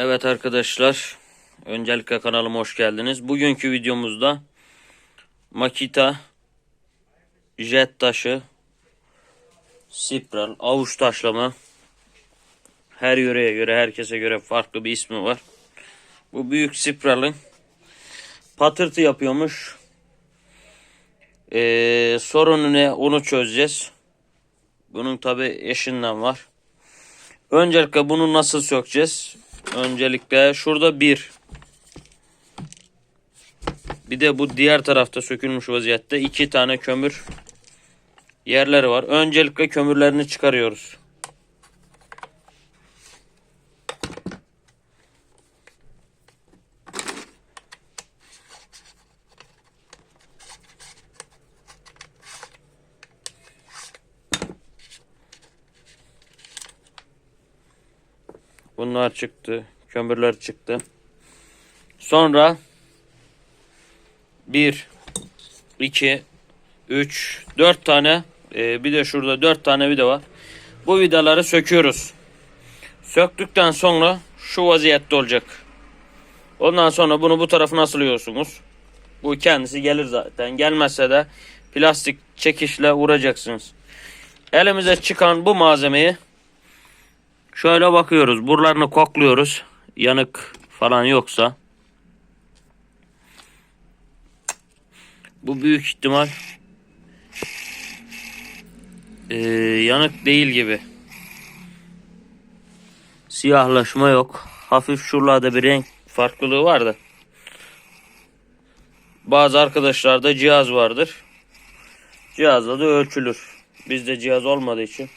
Evet arkadaşlar, öncelikle kanalıma hoş geldiniz. Bugünkü videomuzda Makita jet taşı, spral, avuç taşlama her yöreye göre, herkese göre farklı bir ismi var. Bu büyük spralın patırtı yapıyormuş. Ee, sorunu ne onu çözeceğiz. Bunun tabi eşinden var. Öncelikle bunu nasıl sökeceğiz? Öncelikle şurada bir. Bir de bu diğer tarafta sökülmüş vaziyette iki tane kömür yerleri var. Öncelikle kömürlerini çıkarıyoruz. Bunlar çıktı. Kömürler çıktı. Sonra 1 2 3 4 tane e, bir de şurada 4 tane vida var. Bu vidaları söküyoruz. Söktükten sonra şu vaziyette olacak. Ondan sonra bunu bu tarafına asılıyorsunuz. Bu kendisi gelir zaten. Gelmezse de plastik çekişle vuracaksınız. Elimize çıkan bu malzemeyi Şöyle bakıyoruz. Buralarını kokluyoruz. Yanık falan yoksa. Bu büyük ihtimal eee, yanık değil gibi. Siyahlaşma yok. Hafif şuralarda bir renk farklılığı var da. Bazı arkadaşlarda cihaz vardır. Cihazla da ölçülür. Bizde cihaz olmadığı için